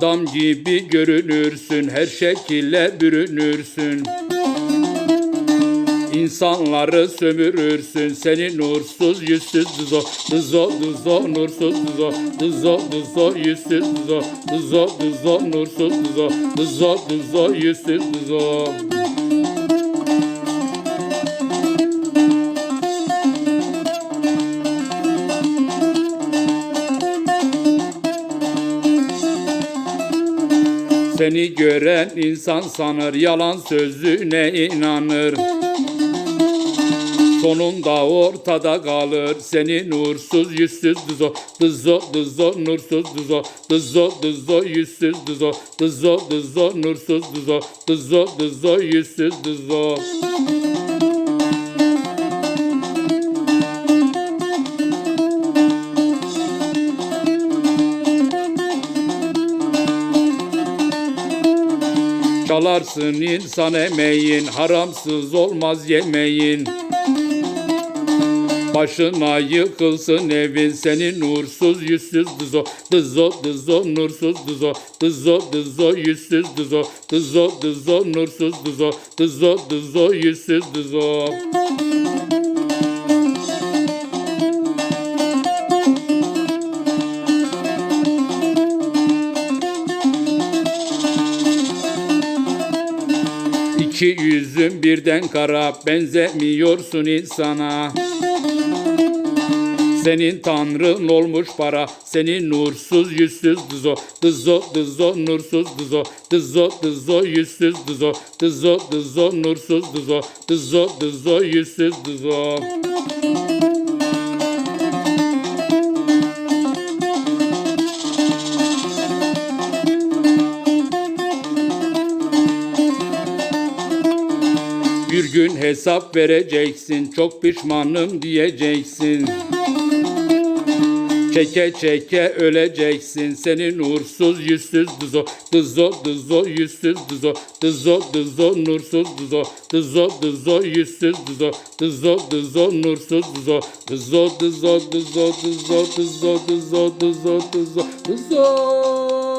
Adam gibi görünürsün, her şekilde bürünürsün. İnsanları sömürürsün seni nursuz yüzsüz dızo dızo dızo nursuz dızo dızo dızo yüzsüz dızo dızo dızo nursuz dızo dızo dızo yüzsüz dızo Seni gören insan sanır yalan sözüne inanır. Sonunda ortada kalır seni nursuz yüzsüz dızo dızo dızo nursuz dızo dızo dızo yüzsüz dızo dızo dızo nursuz dızo dızo dızo yüzsüz dızo Çalarsın insan emeğin haramsız olmaz yemeğin. Başına yıkılsın evin senin nursuz yüzsüz dızo dızo dızo nursuz dızo dızo dızo yüzsüz dızo dızo dızo nursuz dızo dızo dızo yüzsüz dızo İki yüzün birden kara benzemiyorsun insana. Senin tanrın olmuş para Senin nursuz yüzsüz dızo Dızo dızo nursuz dızo Dızo dızo yüzsüz dızo Dızo dızo nursuz dızo Dızo dızo yüzsüz dızo Bir gün hesap vereceksin Çok pişmanım diyeceksin Çeke çeke öleceksin senin nursuz yüzsüz dızo dızo dızo yüzsüz dızo dızo dızo nursuz dızo dızo dızo yüzsüz dızo dızo dızo nursuz dızo dızo dızo dızo dızo dızo dızo dızo dızo dızo